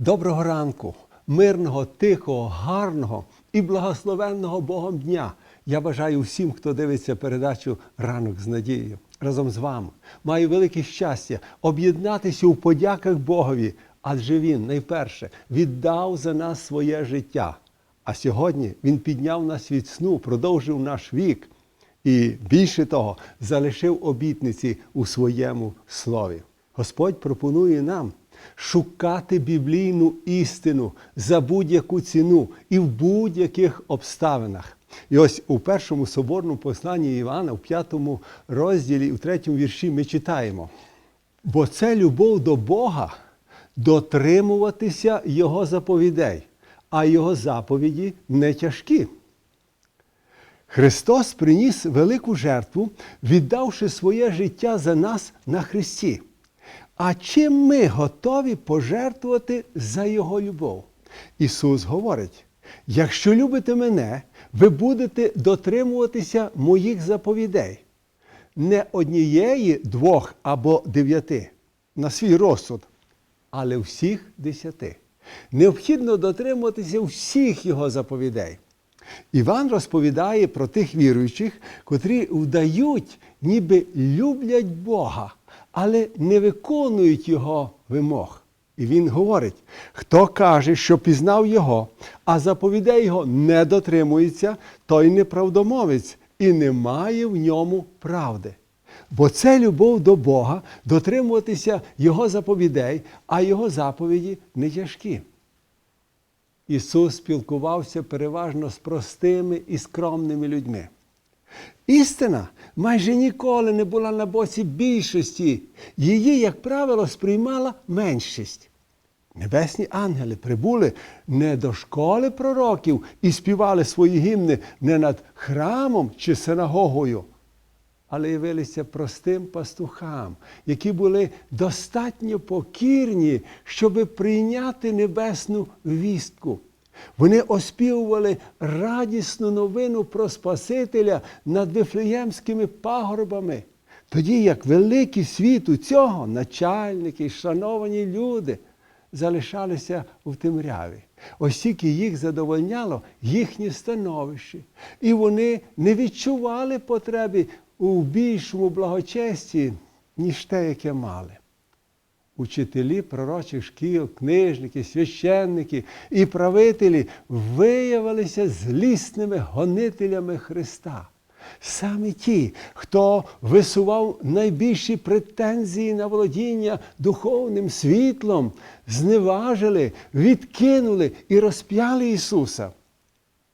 Доброго ранку, мирного, тихого, гарного і благословенного Богом дня. Я бажаю всім, хто дивиться передачу Ранок з надією. Разом з вами маю велике щастя об'єднатися у подяках Богові, адже Він найперше віддав за нас своє життя. А сьогодні Він підняв нас від сну, продовжив наш вік і більше того, залишив обітниці у своєму слові. Господь пропонує нам шукати біблійну істину за будь-яку ціну і в будь-яких обставинах. І ось у першому соборному посланні Івана, в п'ятому розділі, у третьому вірші, ми читаємо. Бо це любов до Бога дотримуватися Його заповідей, а Його заповіді не тяжкі. Христос приніс велику жертву, віддавши своє життя за нас на Христі. А чим ми готові пожертвувати за Його любов? Ісус говорить: якщо любите мене, ви будете дотримуватися моїх заповідей, не однієї, двох або дев'яти на свій розсуд, але всіх десяти. Необхідно дотримуватися всіх Його заповідей. Іван розповідає про тих віруючих, котрі вдають, ніби люблять Бога, але не виконують Його вимог. І він говорить: хто каже, що пізнав Його, а заповідей Його не дотримується, той неправдомовець і не має в ньому правди. Бо це любов до Бога дотримуватися Його заповідей, а Його заповіді не тяжкі. Ісус спілкувався переважно з простими і скромними людьми. Істина майже ніколи не була на боці більшості, її, як правило, сприймала меншість. Небесні ангели прибули не до школи пророків і співали свої гімни не над храмом чи синагогою, але явилися простим пастухам, які були достатньо покірні, щоб прийняти небесну вістку. Вони оспівували радісну новину про Спасителя над Вифлеємськими пагорбами. Тоді як великий світу цього начальники шановані люди залишалися в темряві. Ось тільки їх задовольняло їхнє становище. І вони не відчували потреби у більшому благочесті, ніж те, яке мали. Учителі пророчих шкіл, книжники, священники і правителі виявилися злісними гонителями Христа. Саме ті, хто висував найбільші претензії на володіння духовним світлом, зневажили, відкинули і розп'яли Ісуса.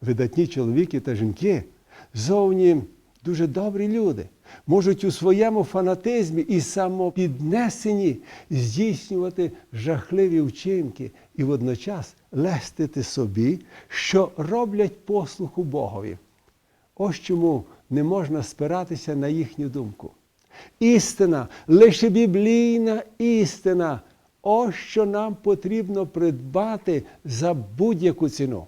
Видатні чоловіки та жінки зовні дуже добрі люди, можуть у своєму фанатизмі і самопіднесенні здійснювати жахливі вчинки і водночас лестити собі, що роблять послуху Богові. Ось чому не можна спиратися на їхню думку. Істина, лише біблійна істина. Ось що нам потрібно придбати за будь-яку ціну.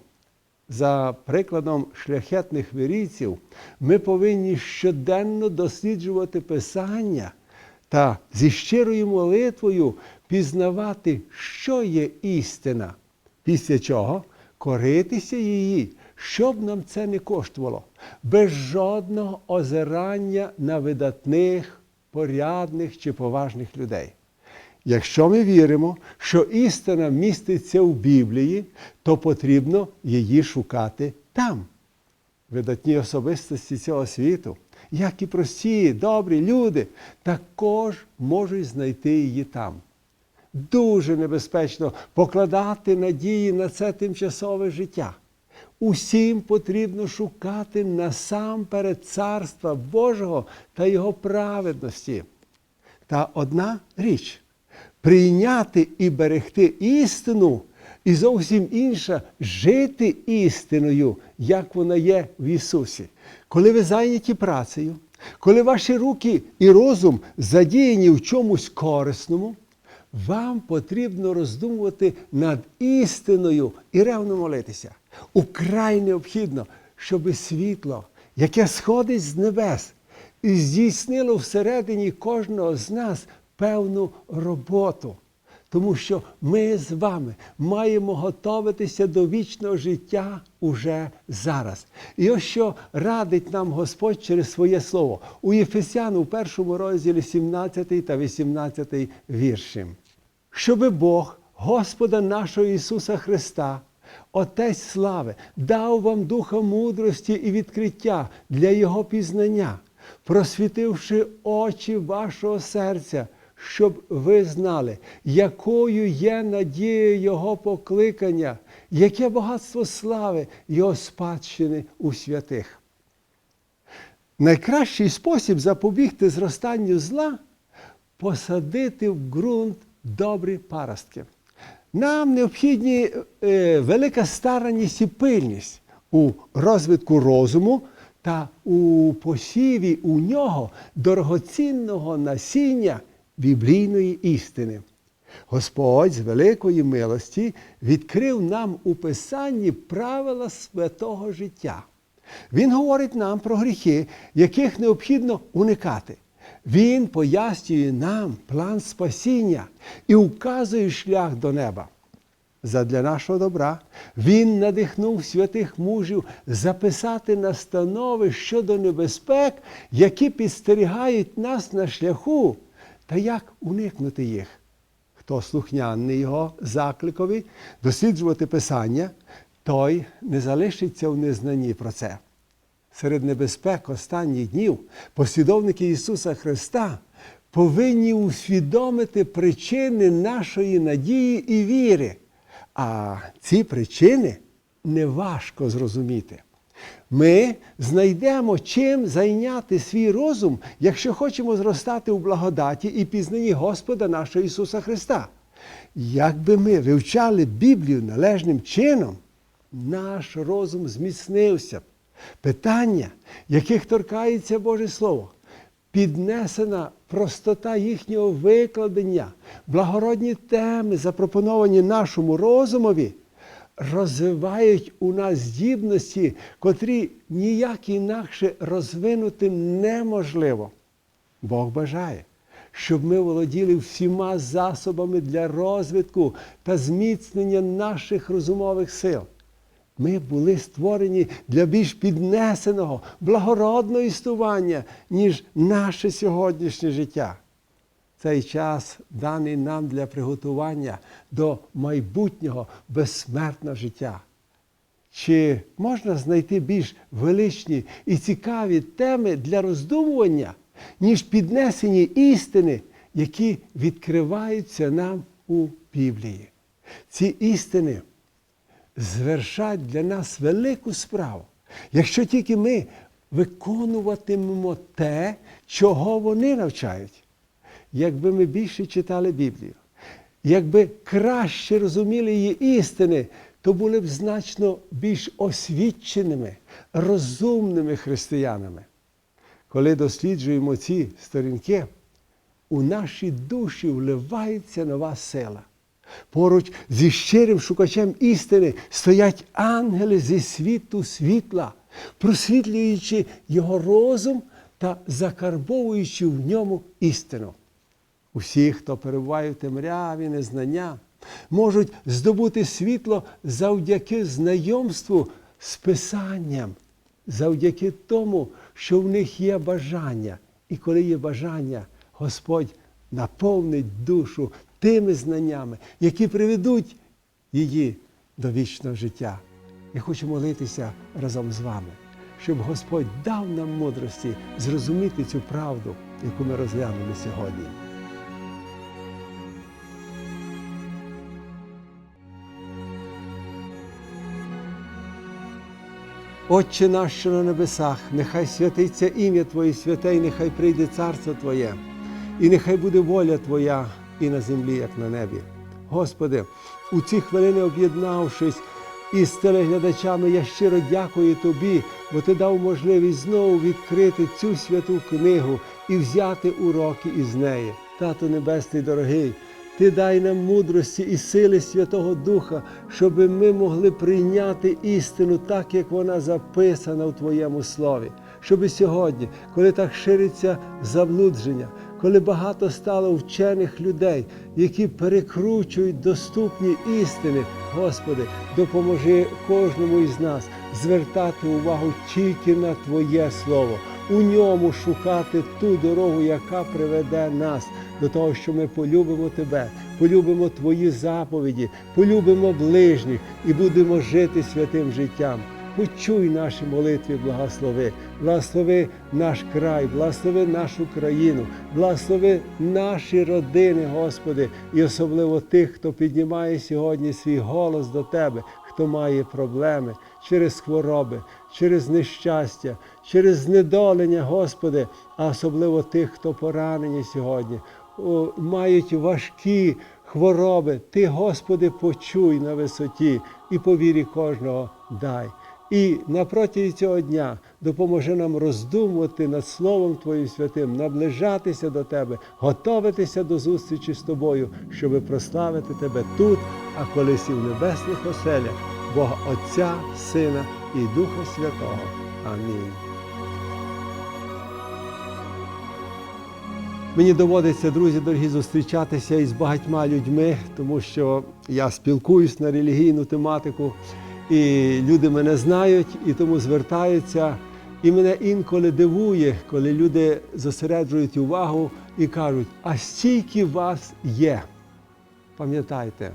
За прикладом шляхетних вірійців, ми повинні щоденно досліджувати Писання та зі щирою молитвою пізнавати, що є істина, після чого коритися її, щоб нам це не коштувало, без жодного озирання на видатних, порядних чи поважних людей. Якщо ми віримо, що істина міститься в Біблії, то потрібно її шукати там. Видатні особистості цього світу, як і прості, добрі люди, також можуть знайти її там. Дуже небезпечно покладати надії на це тимчасове життя. Усім потрібно шукати насамперед Царства Божого та Його праведності. Та одна річ прийняти і берегти істину, і зовсім інша жити істиною, як вона є в Ісусі. Коли ви зайняті працею, коли ваші руки і розум задіяні в чомусь корисному, вам потрібно роздумувати над істиною і ревно молитися. Украй необхідно, щоб світло, яке сходить з небес, і здійснило всередині кожного з нас певну роботу. тому що ми з вами маємо готуватися до вічного життя уже зараз. І ось що радить нам Господь через своє слово у Єфесян у першому розділі 17 та 18 вірші. Щоби Бог, Господа нашого Ісуса Христа, Отець слави, дав вам духа мудрості і відкриття для Його пізнання, просвітивши очі вашого серця, щоб ви знали, якою є надія Його покликання, яке багатство слави Його спадщини у святих. Найкращий спосіб запобігти зростанню зла посадити в ґрунт добрі паростки. Нам необхідні е, велика старанність і пильність у розвитку розуму та у посіві у нього дорогоцінного насіння біблійної істини. Господь з великої милості відкрив нам у Писанні правила святого життя. Він говорить нам про гріхи, яких необхідно уникати. Він пояснює нам план спасіння і указує шлях до неба. Задля нашого добра Він надихнув святих мужів записати настанови щодо небезпек, які підстерігають нас на шляху, та як уникнути їх. Хто слухняний його закликові досліджувати Писання, той не залишиться в незнанні про це. Серед небезпек останніх днів послідовники Ісуса Христа повинні усвідомити причини нашої надії і віри. А ці причини неважко зрозуміти. Ми знайдемо чим зайняти свій розум, якщо хочемо зростати у благодаті і пізнанні Господа нашого Ісуса Христа. Якби ми вивчали Біблію належним чином, наш розум зміцнився б. Питання, яких торкається Боже Слово, піднесена простота їхнього викладення, благородні теми, запропоновані нашому розумові, розвивають у нас здібності, котрі ніяк інакше розвинути неможливо. Бог бажає, щоб ми володіли всіма засобами для розвитку та зміцнення наших розумових сил. Ми були створені для більш піднесеного, благородного існування, ніж наше сьогоднішнє життя. Цей час даний нам для приготування до майбутнього безсмертного життя. Чи можна знайти більш величні і цікаві теми для роздумування, ніж піднесені істини, які відкриваються нам у Біблії? Ці істини звершать для нас велику справу, якщо тільки ми виконуватимемо те, чого вони навчають. Якби ми більше читали Біблію, якби краще розуміли її істини, то були б значно більш освіченими, розумними християнами. Коли досліджуємо ці сторінки, у наші душі вливається нова сила. Поруч зі щирим шукачем істини стоять ангели зі світу світла, просвітлюючи його розум та закарбовуючи в ньому істину. Усі, хто перебуває в темряві незнання, можуть здобути світло завдяки знайомству з Писанням, завдяки тому, що в них є бажання. І коли є бажання, Господь наповнить душу тими знаннями, які приведуть її до вічного життя. Я хочу молитися разом з вами, щоб Господь дав нам мудрості зрозуміти цю правду, яку ми розглянули сьогодні. Отче наш, що на небесах, нехай святиться ім'я Твоє святе, і нехай прийде царство Твоє, і нехай буде воля Твоя і на землі, як на небі. Господи, у ці хвилини об'єднавшись із телеглядачами, я щиро дякую Тобі, бо Ти дав можливість знову відкрити цю святу книгу і взяти уроки із неї. Тато Небесний дорогий, Ти дай нам мудрості і сили Святого Духа, щоб ми могли прийняти істину так, як вона записана в Твоєму слові. Щоб сьогодні, коли так шириться заблудження, коли багато стало вчених людей, які перекручують доступні істини. Господи, допоможи кожному із нас звертати увагу тільки на Твоє Слово, у ньому шукати ту дорогу, яка приведе нас до того, що ми полюбимо Тебе, полюбимо Твої заповіді, полюбимо ближніх і будемо жити святим життям. Почуй наші молитви, благослови, благослови наш край, благослови нашу країну, благослови наші родини, Господи, і особливо тих, хто піднімає сьогодні свій голос до Тебе, хто має проблеми через хвороби, через нещастя, через знедолення, Господи, а особливо тих, хто поранені сьогодні, мають важкі хвороби. Ти, Господи, почуй на висоті і по вірі кожного дай. І напроти цього дня допоможи нам роздумувати над Словом Твоїм святим, наближатися до Тебе, готуватися до зустрічі з Тобою, щоб прославити Тебе тут, а колись і в небесних оселях, Бога Отця, Сина і Духа Святого. Амінь. Мені доводиться, друзі дорогі, зустрічатися із багатьма людьми, тому що я спілкуюсь на релігійну тематику, і люди мене знають, і тому звертаються. І мене інколи дивує, коли люди зосереджують увагу і кажуть, а стільки вас є. Пам'ятайте,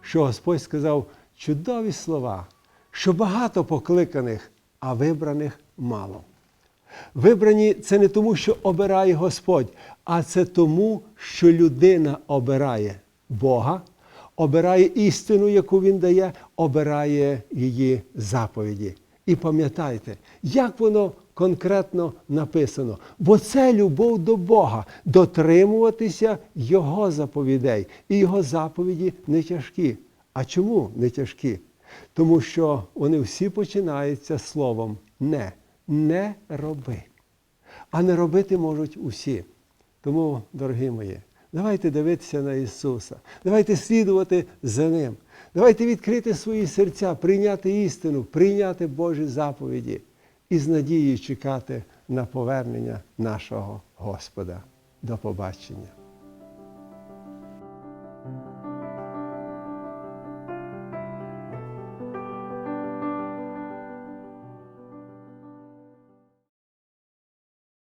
що Господь сказав чудові слова, що багато покликаних, а вибраних мало. Вибрані це не тому, що обирає Господь, а це тому, що людина обирає Бога, обирає істину, яку Він дає, обирає її заповіді. І пам'ятайте, як воно конкретно написано. Бо це любов до Бога, дотримуватися Його заповідей. І Його заповіді не тяжкі. А чому не тяжкі? Тому що вони всі починаються словом не не роби. А не робити можуть усі. Тому, дорогі мої, давайте дивитися на Ісуса, давайте слідувати за Ним. Давайте відкрити свої серця, прийняти істину, прийняти Божі заповіді і з надією чекати на повернення нашого Господа. До побачення.